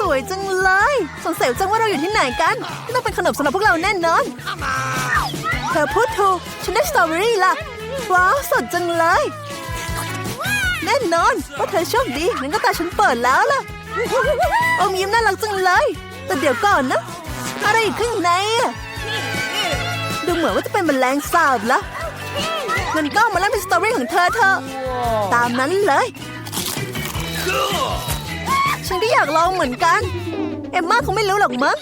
สวยจังเลย สงสัยจังว่าเราอยู่ที่ไหนกันต้องเป็นขนมสำหรับพวกเราแน่นอน เธอพูดถูก ฉันได้สตรอเบอรี่ล่ะ ว้าว สดจังเลย แน่นอนว่าเธอโชคดีงั้นก็ตาฉันเปิดแล้วล่ะ อมยิ้มน่ารักจังเลย แต่เดี๋ยวก่อนนะ อะไรอยู่ข้างในดูเหมือนว่าจะเป็นแมลงสาบละงั้นก็มาเล่นเป็นสตอรี่ของเธอเถอตามนั้นเลย ฉันก็อยากลองเหมือนกัน เอมมาคงไม่รู้หรอกมั้ง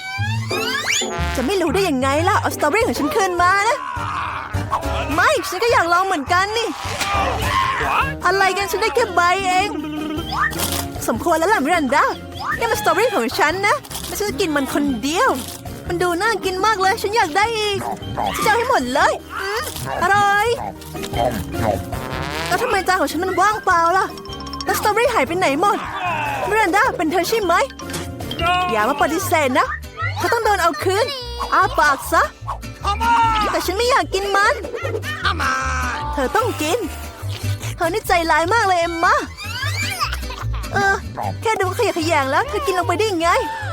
จะไม่รู้ได้ยังไงล่ะ เอาสตรอเบอรี่ของฉันคืนมานะ ไม่ ฉันก็อยากลองเหมือนกันนี่ อะไรกันฉันได้แค่ใบเอง สมควรแล้วล่ะมิรันดานี่มันสตรอเบอรี่ของฉันนะไม่ใช่จะกินมันคนเดียว มันดูน่ากินมากเลย ฉันอยากได้อีกฉันจะเอาให้หมดเลยอืมอร่อยแล้วทำไมจานของฉันมันว่างเปล่าล่ะ แล้วสตรอเบอรี่หายไปไหนหมด มิรันดาเป็นเธอใช่ไหม อย่ามาปฏิเสธนะเธอต้องโดนเอาคืนอาปากซะ แต่ฉันไม่อยากกินมัน เธอต้องกิน เธอนี่ใจร้ายมากเลยเอ็มมาเออ แค่ดูขยะขยงแล้วเธอกินลงไปได้ยังไง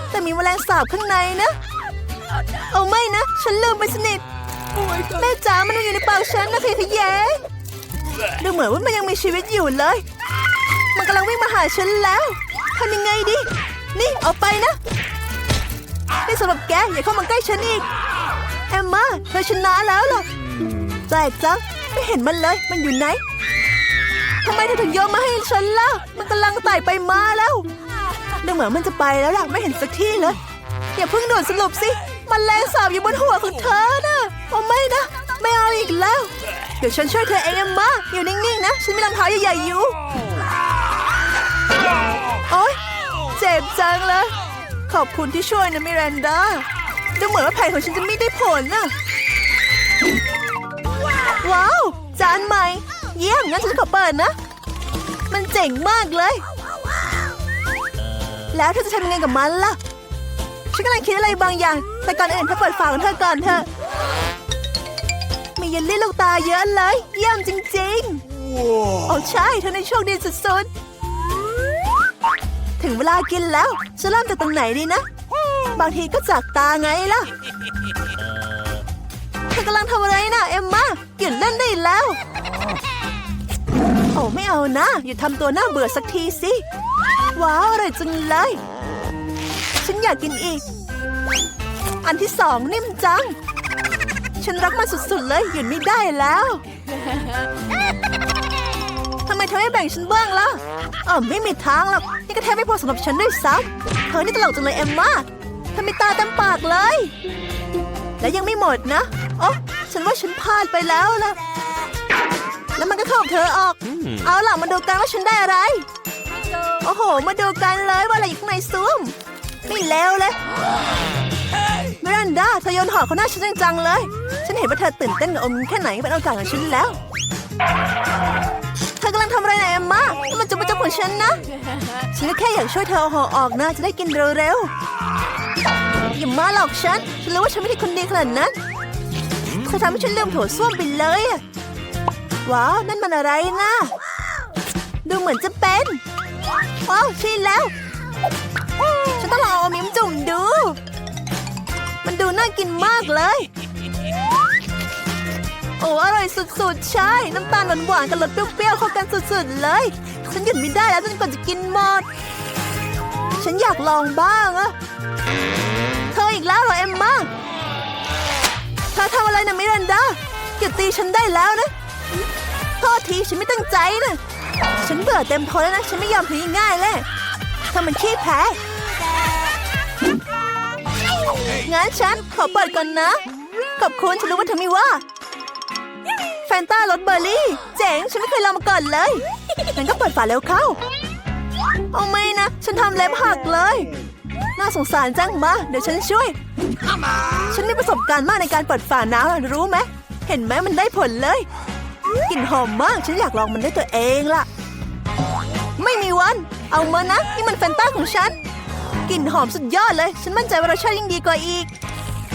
แต่มีแมลงสาบข้างในนะ เอาไม่นะ ฉันลืมไปสนิทแม่จ๋ามันอยู่ในปากฉันนะขยะขยงดูเหมือนว่ามันยังมีชีวิตอยู่เลย มันกำลังวิ่งมาหาฉันแล้ว ทำยังไงดี นี่เอาไปนะ นี่สำหรับแกอย่าเข้ามาใกล้ฉันอีก แอมมาเธอชนะแล้วล่ะแปลกจังไม่เห็นมันเลย มันอยู่ไหนทำไมเธอถึงโยนมาให้ฉันล่ะ มันกำลังไต่ไปมาแล้วดูเหมือนมันจะไปแล้วล่ะ ไม่เห็นสักที่เลย อย่าเพิ่งด่วนสรุปสิ มันแรงสาบอยู่บนหัวของเธอนะโอ้ไม่นะ ไม่เอาอีกแล้ว เดี๋ยวฉันช่วยเธอเองแอมมาอยู่นิ่งๆนะ ฉันมีรองเท้าใหญ่ๆอยู่ โอ๊ยเจ็บจังเลยขอบคุณที่ช่วยนะมิรันดาดูเหมือนว่าแผนของฉันจะไม่ได้ผลน่ะว้าวจานใหม่ เยี่ยมงั้นฉันขอเปิดนะ มันเจ๋งมากเลย แล้วเธอจะทำยังไงกับมันล่ะฉันกำลังคิดอะไรบางอย่าง แต่ก่อนอื่นเธอเปิดฝาของเธอก่อนเถอะมีเยลลี่ลูกตาเยอะเลย เยี่ยมจริงๆ โอ้ใช่เธอในโชคดีสุดๆ ถึงเวลากินแล้วจะเริ่มจากตรงไหนดีนะ บางทีก็จากตาไงล่ะเธอกำลังทำอะไรนะเอ็มมาหยุดเล่นได้แล้ว โอ้ไม่เอานะหยุดทำตัวน่าเบื่อสักทีสิ ว้าวอร่อยจังเลย ฉันอยากกินอีก อันที่สองนิ่มจัง ฉันรักมันสุดๆเลยหยุดไม่ได้แล้วทำไมเธอไม่แบ่งฉันบ้างล่ะอ๋อไม่มีทางหรอก นี่ก็แทบไม่พอสำหรับฉันด้วยซ้ำเธอนี่ตลกจังเลยเอ็มมาเธอไม่ตาเต็มปากเลย และยังไม่หมดนะโอ้ฉันว่าฉันพลาดไปแล้วล่ะ แล้วมันก็เข้ากับเธอออก เอาล่ะมาดูกันว่าฉันได้อะไร โอ้โห มาดูกันเลยว่าอะไรอยู่ข้างในซุ้ม ไม่แล้วเลยมิรันดาเธอโยนหอกเขาหน้าฉันจังๆเลย ฉันเห็นว่าเธอตื่นเต้นกับอมแค่ไหนเป็นโอกาสของฉันแล้วเธอ กำลังทำอะไรนะเอมมามันจะมาจับของฉันนะ ฉันแค่อยากช่วยเธอเอาห่อออกนะจะได้กินเร็วๆอย่ามาหลอกฉัน ฉันรู้ว่าฉันไม่ใช่คนดีขนาดนั้นเธอทำให้ฉันลืมโถส้วมไปเลย ว้าว นั่นมันอะไรนะ ดูเหมือนจะเป็น ว้าวใช่แล้ว ฉันต้องลองเอามิ้มจุ่มดู มันดูน่ากินมากเลย โอ้อร่อยสุดๆ ใช่ น้ำตาลหวานๆกับรสเปรี้ยวๆเข้ากันสุดๆเลย ฉันหยุดไม่ได้แล้วจนกว่าจะกินหมด ฉันอยากลองบ้างอะเธออีกแล้วเหรอเอ็มมาเธอทำอะไรนะมิรันดาหยุดตีฉันได้แล้วนะโทษทีฉันไม่ตั้งใจนะฉันเบื่อเต็มทนแล้วนะฉันไม่ยอมแพ้ง่ายเลยถ้ามันขี้แพ้งั้นฉันขอเปิดก่อนนะ ขอบคุณฉันรู้ว่าเธอไม่ว่า แฟนต้ารสเบอร์รี่ เจ๋ง ฉันไม่เคยลองมาก่อนเลยงั้นก็เปิดฝาเร็วเข้า เอาไม่นะ ฉันทำเล็บหักเลย น่าสงสารจังมา เดี๋ยวฉันช่วย ฉันมีประสบการณ์มากในการเปิดฝาน้ำรู้ไหม เห็นไหมมันได้ผลเลย กลิ่นหอมมาก ฉันอยากลองมันด้วยตัวเองล่ะ ไม่มีวัน เอามานะ นี่มันแฟนต้าของฉัน กลิ่นหอมสุดยอดเลย ฉันมั่นใจว่ารสชาติยิ่งดีกว่าอีก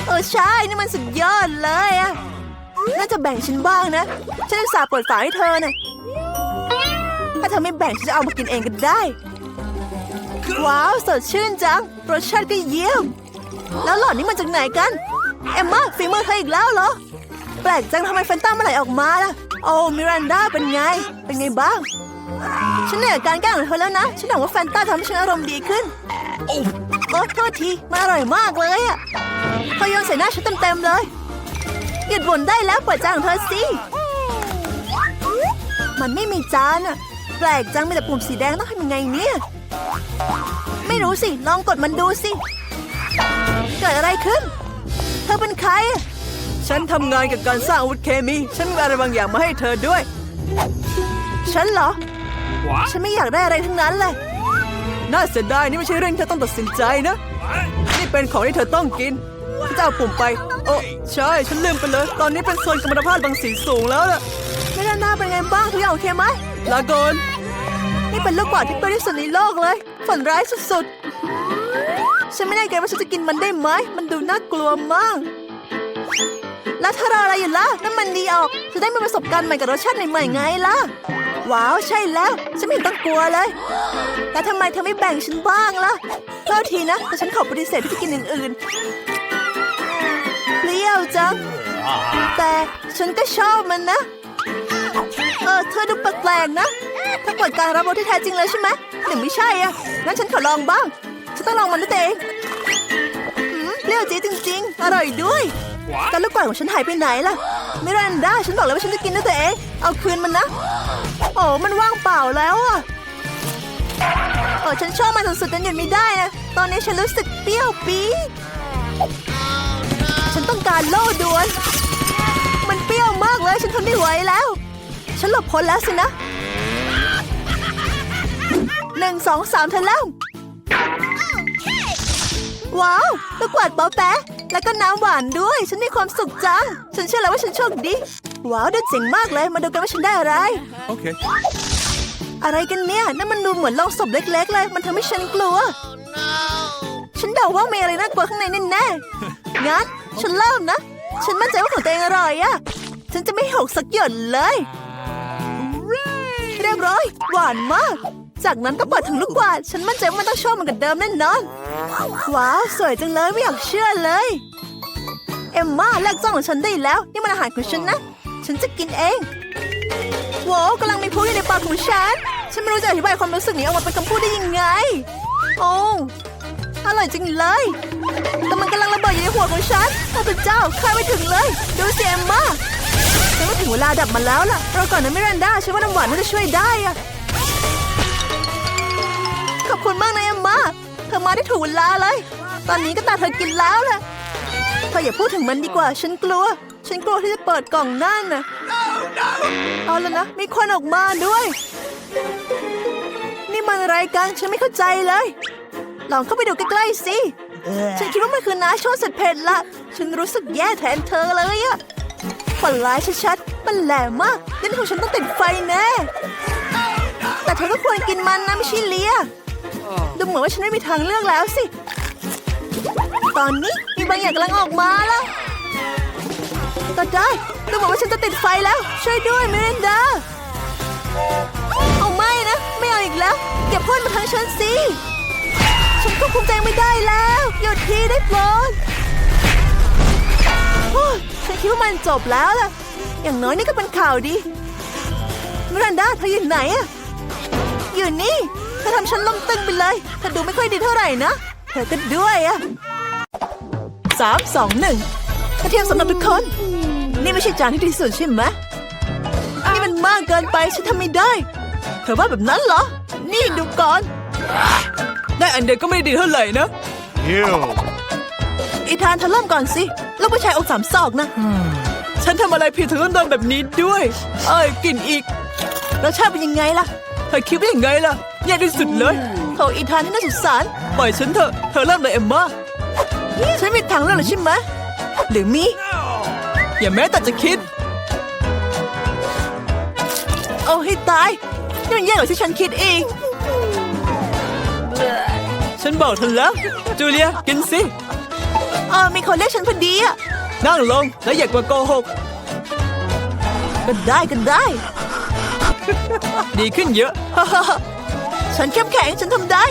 เออใช่ นี่มันสุดยอดเลยอะ น่าจะแบ่งฉันบ้างนะ ฉันอุตส่าห์เปิดฝาให้เธอนะถ้าเธอไม่แบ่งฉันจะเอามากินเองก็ได้ ว้าวสดชื่นจัง รสชาติก็เยี่ยม แล้วหลอดนี้มาจากไหนกัน เอมมาฝีมือเธออีกแล้วเหรอ แปลกจังทำไมแฟนต้าเมื่อไหร่ออกมาล่ะ โอ้มิรันดาเป็นไง เป็นไงบ้าง ฉันเหนื่อยกับการแกล้งของเธอแล้วนะ ฉันหวังว่าแฟนต้าทำให้ฉันอารมณ์ดีขึ้นโอ้โทษทีมันอร่อยมากเลยอะเธอโยนใส่หน้าฉันเต็มๆเลย หยุดบ่นได้แล้วเปิดจานของเธอสิ มันไม่มีจานอะแปลกจังมีแต่ปุ่มสีแดงต้องทำยังไงเนี่ย ไม่รู้สิ ลองกดมันดูสิ เกิดอะไรขึ้น เธอเป็นใครอะฉันทำงานกับการสร้างอาวุธเคมี ฉันมีอะไรบางอย่างมาให้เธอด้วย ฉันเหรอ ฉันไม่อยากได้อะไรทั้งนั้นเลย น่าเสียดายนี่ไม่ใช่เรื่องที่เธอต้องตัดสินใจนะ นี่เป็นของที่เธอต้องกิน ฉันจะเอาปุ่มไป โอ้ใช่ ฉันลืมไปเลย ตอนนี้เป็นโซนกรรมภาพบางสีสูงแล้วล่ะไม่ด้หน้าเป็นไงบ้างทุกอย่างโอเคไหมลาก่อนนี่เป็นลูกบาศก์ที่ตัวที่สุดในโลกเลย ฝันร้ายสุดๆ ฉันไม่แน่ใจว่าฉันจะกินมันได้ไหม มันดูน่ากลัวมาก แล้วเธอรออะไรอยู่ล่ะน้ำมันดีออก จะได้มีประสบการณ์ใหม่กับรสชาติใหม่ๆไงล่ะ ว้าวใช่แล้ว ฉันไม่เห็นต้องกลัวเลย แต่ทำไมเธอไม่แบ่งฉันบ้างล่ะโทษทีนะแต่ฉันขอปฏิเสธที่จะกินอย่างอื่น ปรี้ยวจัง แต่ฉันก็ชอบมันนะ เออเธอดูแปลกๆนะเธอเปิดการรับรสที่แท้จริงเลยใช่ไหมหรือไม่ใช่อะงั้นฉันขอลองบ้าง ฉันต้องลองมันด้วยตัวเองเปรี้ยวจี๊ดจริง ๆ อร่อยด้วยแต่ลูกกวาดของฉันหายไปไหนล่ะมิรันดาฉันบอกแล้วว่าฉันจะกินด้วยตัวเอง เอาคืนมันนะ โอ้มันว่างเปล่าแล้วอะเออฉันชอบมันสุดๆจนหยุดไม่ได้นะ ตอนนี้ฉันรู้สึกเปรี้ยวปี๊ด การโล่ด่วน มันเปรี้ยวมากเลยฉันทนไม่ไหวแล้ว ฉันหลบพ้นแล้วสินะหนึ่งสองสามเธอเริ่มว้าวลูกกวาดเป๋าแปะแล้วก็น้ำหวานด้วย ฉันมีความสุขจัง ฉันเชื่อแล้วว่าฉันโชคดี ว้าวดูเจ๋งมากเลย มาดูกันว่าฉันได้อะไร Okay. อะไรกันเนี่ย นั่นมันดูเหมือนโลงศพเล็ก ๆ เลย มันทำให้ฉันกลัว ฉันเดาว่ามีอะไรน่ากลัวข้างในแน่ๆงั้น ฉันเริ่มนะ ฉันมั่นใจว่าของตัวเองอร่อยอะฉันจะไม่หกสักหยดเลย เรียบร้อย หวานมาก จากนั้นก็เปิดถึงลูกกวาดฉันมั่นใจว่ามันต้องชอบเหมันกับเดิมแน่นอน ว้าว สวยจังเลยไม่อยากเชื่อเลย เอมมาเลิกจ้องของฉันได้แล้ว นี่มันอาหารของฉันนะ ฉันจะกินเองว้าวกำลังมีพุอยู่ในปากของฉัน ฉันไม่รู้จะอธิบายความรู้สึกนี้ออกมาเป็นคำพูดได้ยังไง โอ้ อร่อยจริงเลยแต่มันกำลังระเบิดอยู่ในหัวของฉันโอ้พระเจ้าคาดไม่ถึงเลย ดูสิเอมมาฉันว่าถึงเวลาดับมันแล้วล่ะเราก่อนนะมิรันดาฉันว่าน้ำหวานน่าจะช่วยได้อะขอบคุณมากนะเอมมาเธอมาได้ถูกเวลาเลย ตอนนี้ก็ตาเธอกินแล้วล่ะเธออย่าพูดถึงมันดีกว่า ฉันกลัว ฉันกลัวที่จะเปิดกล่องนั่นน่ะเอาแล้วนะมีควันออกมาด้วย นี่มันอะไรกัน ฉันไม่เข้าใจเลย ลองเข้าไปดูใกล้ๆสิฉันคิดว่ามันคือนาโชเสร็จเผ็ดละ ฉันรู้สึกแย่แทนเธอเลยอะฝันร้ายชัดๆ มันแหลมมากลิ้นของฉันต้องติดไฟแน่ แต่เธอก็ควรกินมันนะไม่ใช่เลียดูเหมือนว่าฉันไม่มีทางเลือกแล้วสิ ตอนนี้มีบางอย่างกำลังออกมาแล้วก็ได้ดูเหมือนว่าฉันจะติดไฟแล้ว ช่วยด้วยมิรันดาเอาไม่นะ ไม่เอาอีกแล้วอย่าพ่นมาทางฉันสิฉัน ควบคุมใจไม่ได้แล้ว หยุดทีได้โปรดฉันคิดว่ามันจบแล้วล่ะ อย่างน้อยนี่ก็เป็นข่าวดีมิรันดาเธออยู่ไหนอะอยู่นี่เธอทำฉันลงตึงไปเลยเธอดูไม่ค่อยดีเท่าไหร่นะ เธอก็ด้วยอะสามสองหนึ่งกระเทียมสำหรับทุกคน นี่ไม่ใช่จานที่ดีสุดใช่ไหมนี่มันมากเกินไปฉันทำไม่ได้ เธอว่าแบบนั้นเหรอ นี่ดูก่อน ได้อันเดียวก็ไม่ดีเท่าไหร่นะ Ew. อีธานเธอเริ่มก่อนสิลูกผู้ชายอกสามศอกนะ ฉันทำอะไรผิดถึงต้องโดนแบบนี้ด้วย เอ้ยกลินอีกรสชาติเป็นยังไงล่ะ เธอคิดว่ายังไงล่ะแย่ที่สุดเลยโถอีธานที่น่าสงสาร ปล่อยฉันเถอะ เธอเริ่มเลยเอ็มมาฉันมีทางเลือกหรือใช่ไหมหรือมี อย่าแม้แต่จะคิด เอาให้ตายนี่มันแย่กว่าที่ฉันคิดเอง ฉันบอกเธอแล้ว จูเลียกินสิเออมีคนเรียกฉันพอดีอะนั่งลงแล้วอย่ากมาโกหก ก็ได้ก็ได้ ดีขึ้นเยอะ ฉันเข้มแข็งฉันทำได้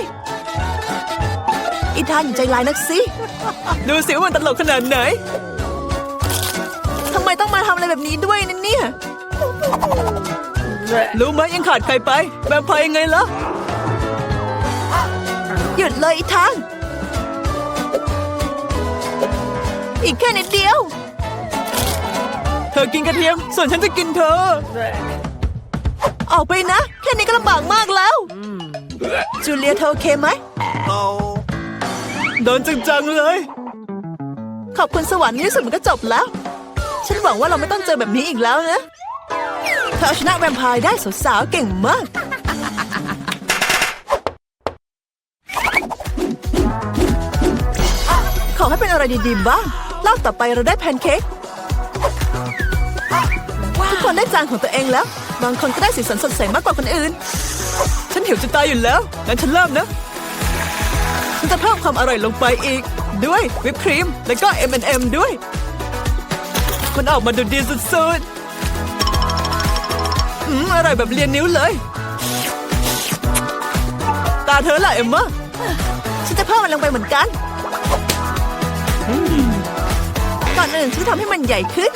อีธานอย่าใจร้ายนักสิ ดูสิว่ามันตลกขนาดไหนทำไมต้องมาทำอะไรแบบนี้ด้วยนั่นเนี่ย รู้ไหมยังขาดใครไป แวมไพร์ยังไงล่ะ หยุดเลยอีทาง อีกแค่นิดเดียว เธอกินกระเทียม ส่วนฉันจะกินเธอ ออกไปนะ แค่นี้ก็ลำบากมากแล้ว จูเลียเธอโอเคไหม โดนจังๆเลย ขอบคุณสวรรค์ในที่สุดมันก็จบแล้ว ฉันหวังว่าเราไม่ต้องเจอแบบนี้อีกแล้วนะเธอเอาชนะแวมไพร์ได้สาวๆเก่งมาก ดีๆบ้างรอบต่อไปเราได้แพนเค้กทุกคนได้จานของตัวเองแล้ว บางคนก็ได้สีสันสดใสมากกว่าคนอื่น ฉันหิวจะตายอยู่แล้วงั้นฉันเริ่มนะฉันจะเพิ่มความอร่อยลงไปอีก ด้วยวิปครีม แล้วก็ M&M ด้วย มันออกมาดูดีสุดๆอืมอร่อยแบบเลียนนิ้วเลย ตาเธอล่ะเอ็มมาฉันจะเพิ่มมันลงไปเหมือนกัน ก่อนอื่นฉันจะทำให้มันใหญ่ขึ้น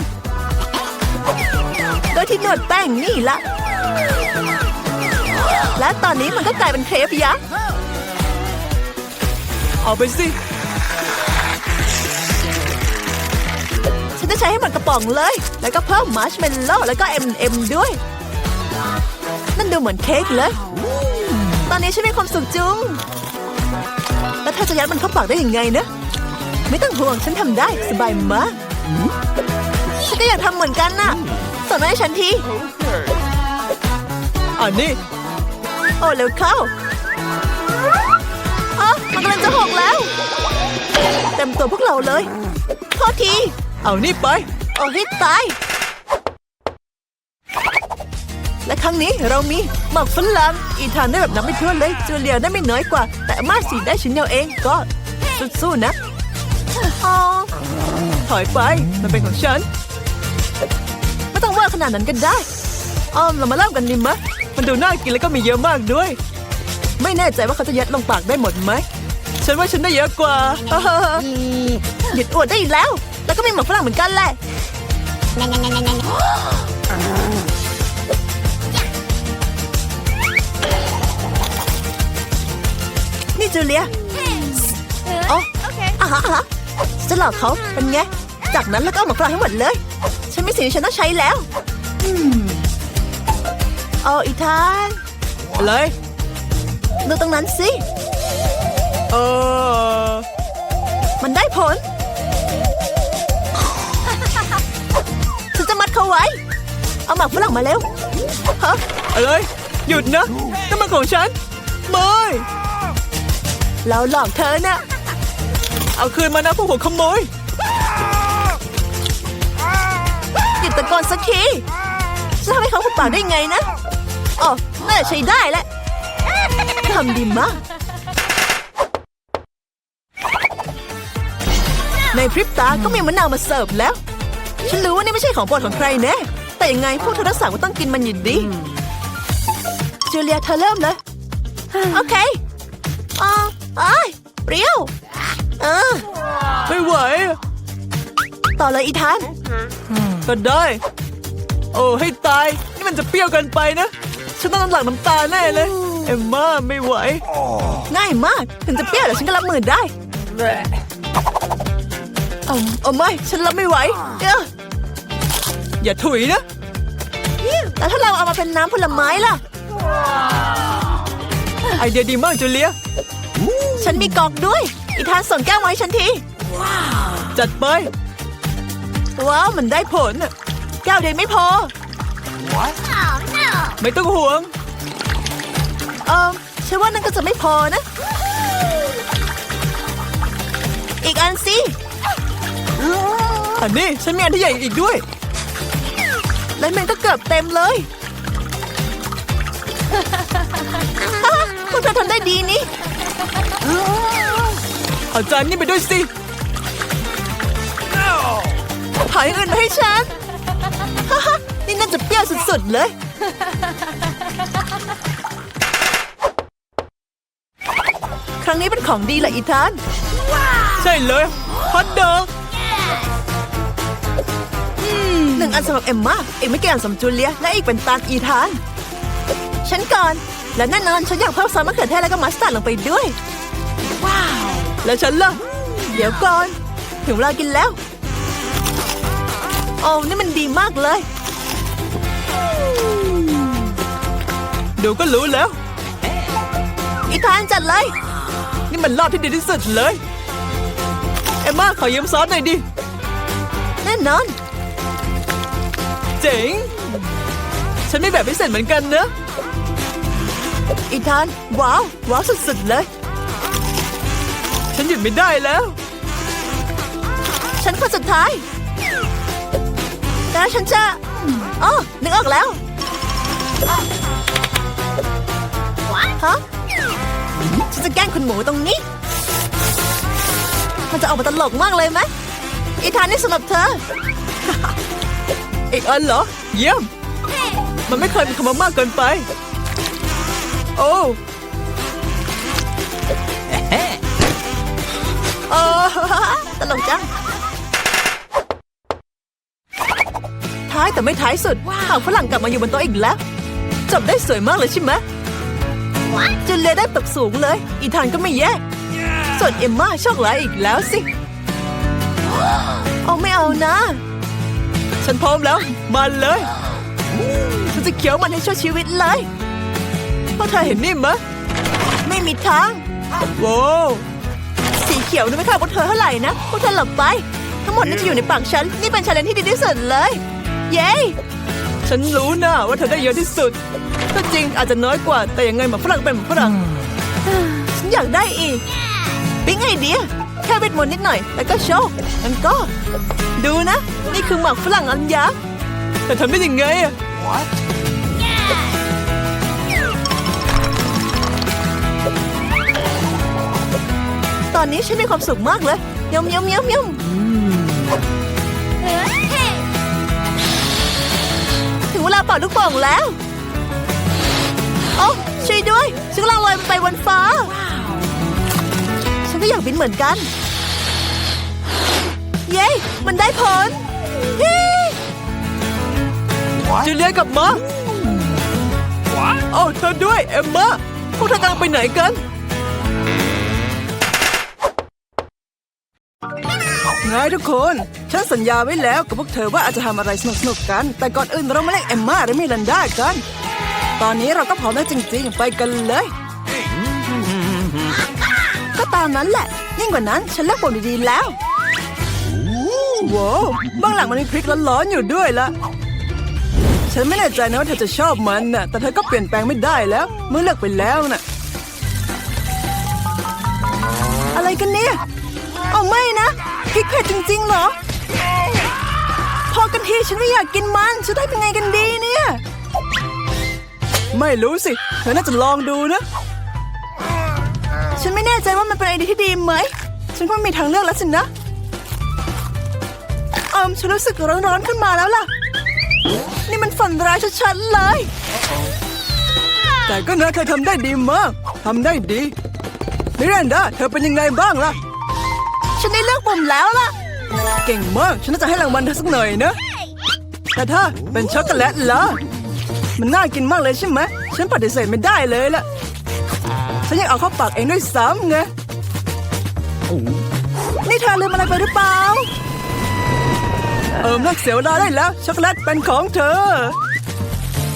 โดยที่นวดแป้งนี่ละ และตอนนี้มันก็กลายเป็นเครปยักษ์เอาไปสิ ฉันจะใช้ให้หมดกระป๋องเลย แล้วก็เพิ่มมาร์ชเมลโล่แล้วก็ M&M ด้วย นั่นดูเหมือนเค้กเลย ตอนนี้ฉันมีความสุขจุงแล้วเธอจะยัดมันเข้าปากได้ยังไงนะ ไม่ต้องห่วงฉันทำได้สบายมากฉันก็อยากทำเหมือนกันน่ะส่งมาให้ฉันทีอันนี้โอ้เร็วเข้าอ๋อมันกำลังจะหกแล้ว เต็มตัวพวกเราเลยโทษที เอานี่ไปโอ้ให้ตาย และครั้งนี้เรามีหมักฝรั่งอีธานได้แบบนับไม่ถ้วนเลยจูเลียได้ไม่น้อยกว่า แต่อามาสีได้ชิ้นเดียวเองก็สู้ๆนะอ๋อ ถอยไป มันเป็นของฉัน ไม่ต้องว่าขนาดนั้นกันได้ อ้อมเรามาเริ่มกันดีมะ มันดูน่ากินแล้วก็มีเยอะมากด้วย ไม่แน่ใจว่าเขาจะยัดลงปากได้หมดไหม ฉันว่าฉันได้เยอะกว่าหยุดอวดได้อีกแล้ว แล้วก็มีหมักฝรั่งเหมือนกันแหละนี่จูเลียอ๋ออะฮะอะฮะ จะหลอกเขาเป็นไง จากนั้นแล้วก็เอาหมากฝรั่งให้หมดเลย ฉันมีสิ่งที่ฉันต้องใช้แล้วอืมเอาอีทานอะไรดูตรงนั้นสิ เออ มันได้ผลฉันจะมัดเขาไว้ เอาหมากฝรั่งมาเร็วฮะอะไรหยุดนะนั่นมันของฉันไม่เราหลอกเธอนะ เอาคืนมานะพวกหัวขโมยหยุดตะโกนสักทีจะทำให้เขาหุบปากได้ไงนะอ๋อน่าจะใช้ได้แหละทำดีมาก ในพริบตาก็มีมะนาวมาเสิร์ฟแล้ว ฉันรู้ว่านี่ไม่ใช่ของโปรดของใครแน่แต่ยังไงพวกเธอทั้งสามก็ต้องกินมันอยู่ดีจูเลียเธอเริ่มเลย โอเคอ๋อไอ้ยเปรี้ยว เออไม่ไหว ต่อเลยอีทานก็ได้ โอ้ให้ตาย นี่มันจะเปรี้ยวเกินไปนะ ฉันต้องน้ำหลังน้ำตาแน่เลย เอ็มม่าไม่ไหว ง่ายมาก ถึงจะเปรี้ยวแต่ฉันก็รับมือได้เอาเอาไม่ ฉันรับไม่ไหวเอ้ออย่าถุยนะแล้วถ้าเราเอามาเป็นน้ำผลไม้ล่ะ ไอเดียดีมากจูเลีย ฉันมีกอกด้วย อีทานส่งแก้วมาให้ฉันทีจัดไปว้าวมันได้ผลน่ะแก้วเดียวไม่พอไม่ต้องห่วง เออฉันว่านั่นก็จะไม่พอนะ อีกอันสิ อันนี้ฉันมีอันที่ใหญ่อีกด้วย และมันก็เกือบเต็มเลยพวกเธอทำได้ดีนี่ เอาจานนี่ไปด้วยสิหายอื่นมาให้ฉัน นี่น่าจะเปรี้ยวสุดๆเลยรั้งนี้เป็นของดีแหละอีธาน ใช่เลยฮอตดอกหนึ่งอันสำหรับเอมมาอีกไม่กี่อันสำหรับจูเลีย และอีกเป็นตานอีธาน ฉันก่อน และแน่นอนฉันอยากเพิ่มซอสมะเขือเทศแล้วก็มัสตาร์ดลงไปด้วย ว้าว แล้วฉันล่ะ เดี๋ยวก่อน ถึงเวลากินแล้ว โอ้นี่มันดีมากเลย ดูก็รู้แล้ว อีธานจัดเลย นี่มันรอบที่ดีที่สุดเลย เอ็มมาขอยืมซอสหน่อยดิ แน่นอน เจ๋ง ฉันไม่แบบพิเศษเหมือนกันเนอะอีธาน ว้าว ว้าวสุดๆเลย ฉันหยุดไม่ได้แล้ว ฉันคนสุดท้ายแต่ฉันจะอ๋อนึกออกแล้วฮะฉันจะแกล้งคุณหมูตรงนี้ มันจะออกมาตลกมากเลยไหมอีธานนี่สำหรับเธอ อีกอันเหรอ เยี่ยม มันไม่เคยมีคำว่ามากเกินไป โอ้ โอ้ตลกจัง ท้ายแต่ไม่ท้ายสุดข่าวฝรั่งกลับมาอยู่บนโต๊ะอีกแล้ว จบได้สวยมากเลยใช่ไหมจูเลียได้ตกสูงเลย อีธานก็ไม่แย่ส่วนเอมมาโชคร้ายอีกแล้วสิ เอาไม่เอานะ ฉันพร้อมแล้ว มาเลย ฉันจะเคี้ยวมันให้ชั่วชีวิตเลยพวกเธอเห็นนี่มะ ไม่มีทาง โว้วสี เขียวนี่ไม่เข้าพวกเธอเท่าไหร่นะ พวกเธอหลบไป ทั้งหมดนี่จะอยู่ในปากฉัน นี่เป็นชาเลนจ์ที่ดีที่สุดเลย เย้ ฉันรู้นะว่าเธอได้เยอะที่สุด ก็จริงอาจจะน้อยกว่า แต่ยังไงหมาฝรั่งเป็นหมาฝรั่ง ฉันอยากได้อีก ปิ๊งไอเดีย แค่เวทมนต์นิดหน่อย แล้วก็โชว์งั้นก็ ดูนะ นี่คือหมักฝรั่งอันยักษ์แต่ทำได้ยังไงอะ ตอนนี้ฉันมีความสุขมากเลยยำยำยำยำถึงเวลาเป่าลูกโป่งแล้วโอ้ช่วยด้วยฉันกำลังลอยไปบนฟ้า ฉันก็อยากบินเหมือนกัน เย้มันได้ผลเฮ้จูเลียกลับมาโอ้เธอด้วย เอ็มมาพวกเธอกำลังไปไหนกัน ไงทุกคน ฉันสัญญาไว้แล้วกับพวกเธอว่าอาจจะทำอะไรสนุกๆกัน แต่ก่อนอื่นเรามาเล่นเอมมาและมิลันดากัน ตอนนี้เราก็พร้อมแล้วจริงๆ ไปกันเลย ก็ตามนั้นแหละ ยิ่งกว่านั้นฉันเลือกโป่งดีๆแล้วว้าวบ้างหลังมันมีพริกร้อนๆอยู่ด้วยละฉันไม่แน่ใจนะว่าเธอจะชอบมันน่ะ แต่เธอก็เปลี่ยนแปลงไม่ได้แล้ว เมื่อเลือกไปแล้วน่ะ อะไรกันเนี่ย เอาไม่นะ พริกเผ็ดจริงๆเหรอ พอกันทีฉันไม่อยากกินมันจะได้เป็นไงกันดีเนี่ย ไม่รู้สิเธอน่าจะลองดูนะ ฉันไม่แน่ใจว่ามันเป็นไอเดียที่ดีไหม ฉันก็ไม่มีทางเลือกแล้วสินะเอิมฉันรู้สึกร้อนๆขึ้นมาแล้วล่ะ นี่มันฝันร้ายชัดๆเลย แต่ก็นะเธอทำได้ดีมากทำได้ดีมิรันดาเธอเป็นยังไงบ้างล่ะ ฉันได้เลือกปุ่มแล้วล่ะ เก่งมาก ฉันน่าจะให้รางวัลเธอสักหน่อยนะ แต่ถ้าเป็นช็อกโกแลตล่ะมันน่ากินมากเลยใช่ไหม ฉันปฏิเสธไม่ได้เลยล่ะ ฉันอยากเอาเข้าปากเองด้วยซ้ำไงนี่เธอลืมอะไรไปหรือเปล่า เอิมเลิกเสียเวลาได้แล้ว ช็อกโกแลตเป็นของเธอ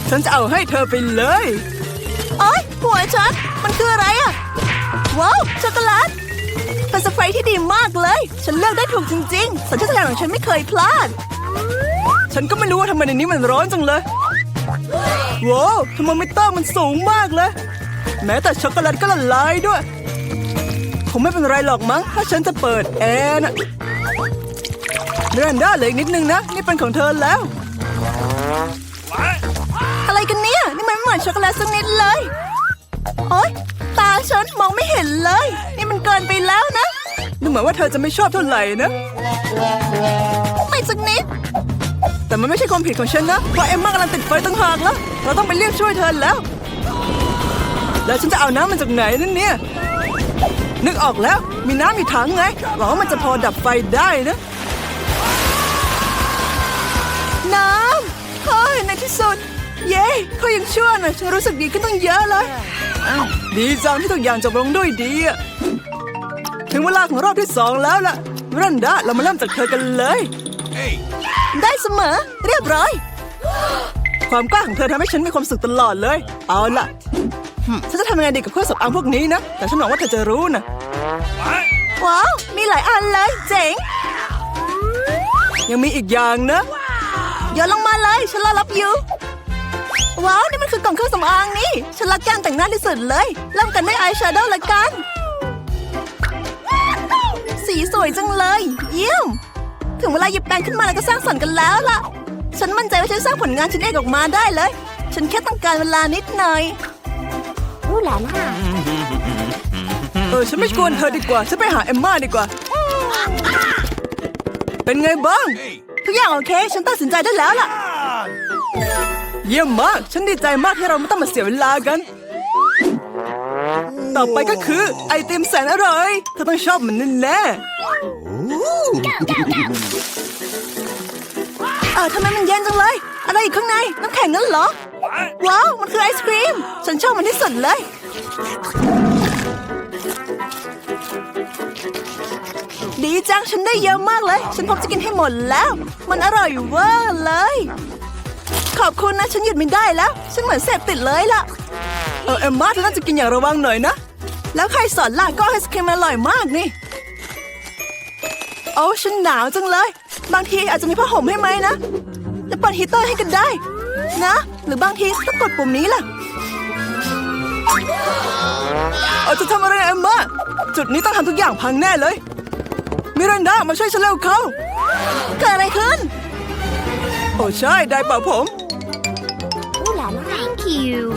ฉันจะเอาให้เธอไปเลยโอ๊ยหัวฉัน มันคืออะไรอะว้าว ช็อกโกแลต มากเลย ฉันเลือกได้ถูกจริงๆ สัญชาตญาณของฉันไม่เคยพลาด ฉันก็ไม่รู้ว่าทำไมในนี้มันร้อนจังเลยว้าวทำไมไม่ต้องมันสูงมากเลย แม้แต่ช็อกโกแลตก็ละลายด้วย คงไม่เป็นไรหรอกมั้ง ถ้าฉันจะเปิดแอร์นะเรนด้าเหลืออีกนิดนึงนะ นี่เป็นของเธอแล้ว อะไรกันเนี่ย นี่มันไม่เหมือนช็อกโกแลตสักนิดเลย โอ๊ย ตาฉันมองไม่เห็นเลย นี่มันเกินไปแล้วนะ ดูเหมือนว่าเธอจะไม่ชอบเท่าไหร่นะ ไม่สักนิด แต่มันไม่ใช่ความผิดของฉันนะ เพราะเอ็มมากำลังติดไฟตั้งหากแล้ว เราต้องไปเรียกช่วยเธอแล้ว แล้วฉันจะเอาน้ำมันจากไหนนั่นเนี่ย นึกออกแล้ว มีน้ำมีถังไงหวังว่ามันจะพอดับไฟได้นะ น้ำเฮ้ยในที่สุด เย้เขายังชั่วหน่อยฉันรู้สึกดีขึ้นตั้งเยอะเลย ดีจังที่ทุกอย่างจบลงด้วยดีอะ ถึงเวลาของรอบที่สองแล้วล่ะมิรันดาเรามาเริ่มจากเธอกันเลย ได้เสมอ เรียบร้อย ความกล้าของเธอทำให้ฉันมีความสุขตลอดเลย เอาล่ะหึฉันจะทำยังไงดีกับเครื่องสำอางพวกนี้นะ แต่ฉันหวังว่าเธอจะรู้นะ ว้าว มีหลายอันเลย เจ๋ง ยังมีอีกอย่างนะโยนลงมาเลย ฉันรอรับอยู่ ว้าว นี่มันคือกล่องเครื่องสำอางนี่ ฉันรักการแต่งหน้าที่สุดเลย เริ่มกันด้วยอายแชโดว์ละกัน สีสวยจังเลย เยี่ยม ถึงเวลาหยิบแปรงขึ้นมาแล้วก็สร้างสรรค์กันแล้วล่ะ ฉันมั่นใจว่าฉันสร้างผลงานชิ้นเอกออกมาได้เลย ฉันแค่ต้องการเวลานิดหน่อยเออฉันไม่กวนเธอดีกว่า ฉันไปหาเอมม่าดีกว่า เป็นไงบ้าง ทุกอย่างโอเค ฉันตัดสินใจได้แล้วล่ะ เยี่ยมมาก ฉันดีใจมากที่เราไม่ต้องมาเสียเวลากัน ต่อไปก็คือ ไอติมแสนอร่อยเธอต้องชอบมันแน่เออทำไมมันเย็นจังเลย อะไรอยู่ข้างใน น้ำแข็งนั่นเหรอ ว้าว มันคือไอศครีม ฉันชอบมันที่สุดเลย ดีจัง ฉันได้เยอะมากเลย ฉันพบจะกินให้หมดแล้ว มันอร่อยเวอร์เลย ขอบคุณนะ ฉันหยุดไม่ได้แล้ว ฉันเหมือนเสพติดเลยล่ะๆ เออเอ็มมาเธอน่าจะกินอย่างระวังหน่อยนะ แล้วใครสอนล่ะก็ไอศครีมอร่อยมากนี่ โอ้ฉันหนาวจังเลย บางทีอาจจะมีผ้าห่มให้ไหมนะ แล้วเปิดฮีเตอร์ให้กันได้ นะ หรือบางทีต้องกดปุ่มนี้ล่ะเอาจะทำอะไรเอ็มมาจุดนี้ต้องทำทุกอย่างพังแน่เลย มิรันดามาช่วยฉันเร็วเขาเกิดอะไรขึ้น โอ้ใช่ ได้เป่าผม Thank you.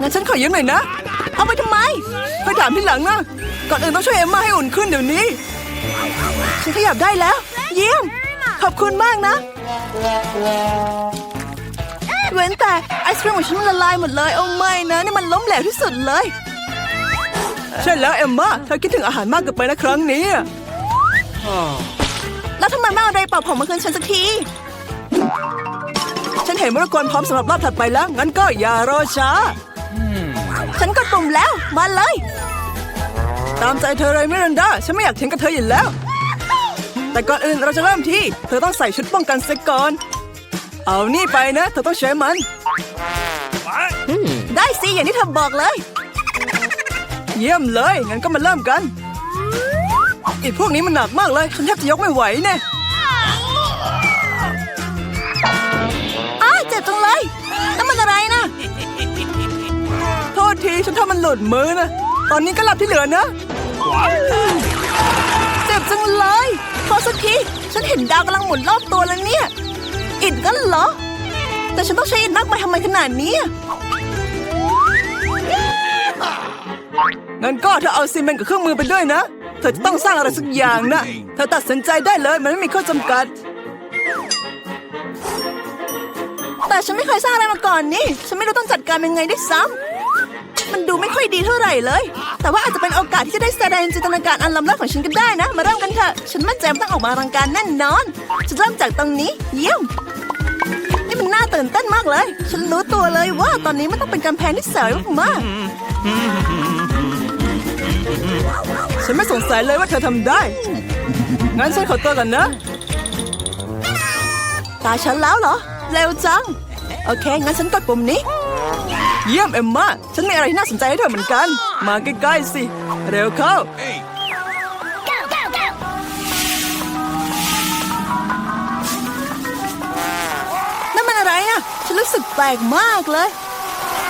งั้นฉันขอยืมหน่อยนะ เอาไปทำไมค่อยถามที่หลังนะ ก่อนอื่นต้องช่วยเอมมาให้อุ่นขึ้นเดี๋ยวนี้ ฉันขยับได้แล้ว เยี่ยม ขอบคุณมากนะ เว้นแต่ไอศครีมของฉันมันละลายหมดเลย โอ้ไม่นะนี่มันล้มเหลวที่สุดเลย ใช่แล้วเอมม่าเธอคิดถึงอาหารมากเกินไปนะครั้งนี้ แล้วทำไมไม่เอาอะไรเป่าผมมาคืนฉันสักทีฉันเห็นมรกรพร้อมสำหรับรอบถัดไปแล้ว งั้นก็อย่ารอช้า ฉันกดปุ่มแล้ว มาเลย ตามใจเธอเลยมิรันดา ฉันไม่อยากเถียงกับเธออยู่แล้ว แต่ก่อนอื่นเราจะเริ่มที่ เธอต้องใส่ชุดป้องกันเสียก่อน เอานี่ไปนะ เธอต้องใช้มัน ได้สิอย่างที่เธอบอกเลย เยี่ยมเลย งั้นก็มาเริ่มกันอีกพวกนี้มันหนักมากเลย ฉันแทบจะยกไม่ไหวแน่อ้าเจ็บจังเลย ที ฉันทำมันหลุดมือนะ ตอนนี้ก็หลับที่เหลือนะเจ็บจังเลยพอสักทีฉันเห็นดาวกำลังหมุนรอบตัวแล้วเนี่ย อิดกันเหรอ แต่ฉันต้องใช้อิดมากมาทำไมขนาดนี้งั้นก็เธอเอาซีเมนต์กับเครื่องมือไปด้วยนะ เธอจะต้องสร้างอะไรสักอย่างนะ เธอตัดสินใจได้เลยมันไม่มีข้อจำกัด แต่ฉันไม่เคยสร้างอะไรมาก่อนนี่ ฉันไม่รู้ต้องจัดการยังไงได้วยซ้ำ มันดูไม่ค่อยดีเท่าไหร่เลย แต่ว่าอาจจะเป็นโอกาสที่จะได้แสดงจินตนาการอันล้ำเลิศของฉันก็ได้นะ มาเริ่มกันเถอะ ฉันมั่นใจมันต้องออกมาอลังการแน่นอน จะเริ่มจากตรงนี้ เยี่ยม นี่มันน่าตื่นเต้นมากเลย ฉันรู้ตัวเลยว่าตอนนี้มันต้องเป็นกำแพงที่สวยมากฉันไม่สงสัยเลยว่าเธอทำได้ งั้นฉันขอตัวกันนะๆตาฉันแล้วเหรอ เร็วจัง โอเค งั้นฉันกดปุ่มนี้ เยี่ยมเอมมาฉันมีอะไรที่น่าสนใจให้เธอเหมือนกัน มาใกล้ๆสิ เร็วเข้า Go, go, go. นั่นมันอะไรอะฉันรู้สึกแปลกมากเลย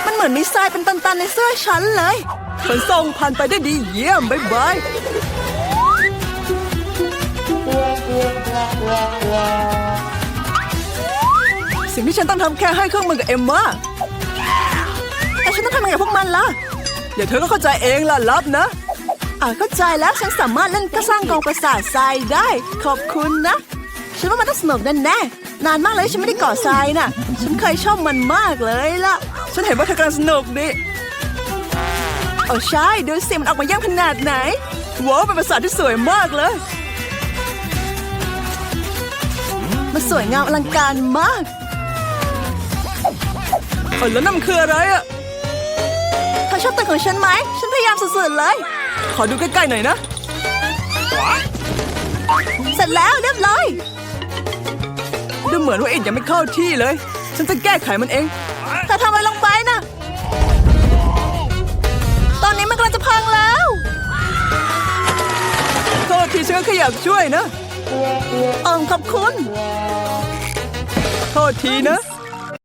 มันเหมือนมีทรายเป็นตันๆในเสื้อฉันเลยขนส่งผ่านไปได้ดีเยี่ยมบ๊ายบายสิ่งที่ฉันต้องทำแค่ให้เครื่องมือกับเอมมาแต่ ฉันต้องทำยังไงกับพวกมันล่ะเดี๋ยวเธอก็เข้าใจเองล่ะรับนะอ่าเข้าใจแล้วฉันสามารถเล่นก็สร้างกองประสาททรายได้ ขอบคุณนะ ฉันว่ามันต้องสนุกแน่แน่ๆนานมากเลยฉันไม่ได้ก่อทรายน่ะ ฉันเคยชอบมันมากเลยล่ะ ฉันเห็นว่าเธอกำลังสนุกดิโอ้ใช่ดูสิมันออกมาเยี่ยมขนาดไหนว้าวเป็นภาษาที่สวยมากเลย มันสวยงามอลังการมากเออแล้วนั่นมันคืออะไรอะเธอ ชอบตึกของฉันไหม ฉันพยายามสุดๆเลย ขอดูใกล้ๆหน่อยนะ เสร็จแล้วเรียบร้อยดูเหมือนว่าอิฐยังไม่เข้าที่เลย ฉันจะแก้ไขมันเองเธอทำอะไรลงไปนะ ตอนนี้มันกำลังจะพังแล้วโทษทีฉันก็แค่อยากช่วยนะเอิมขอบคุณ โทษทีนะ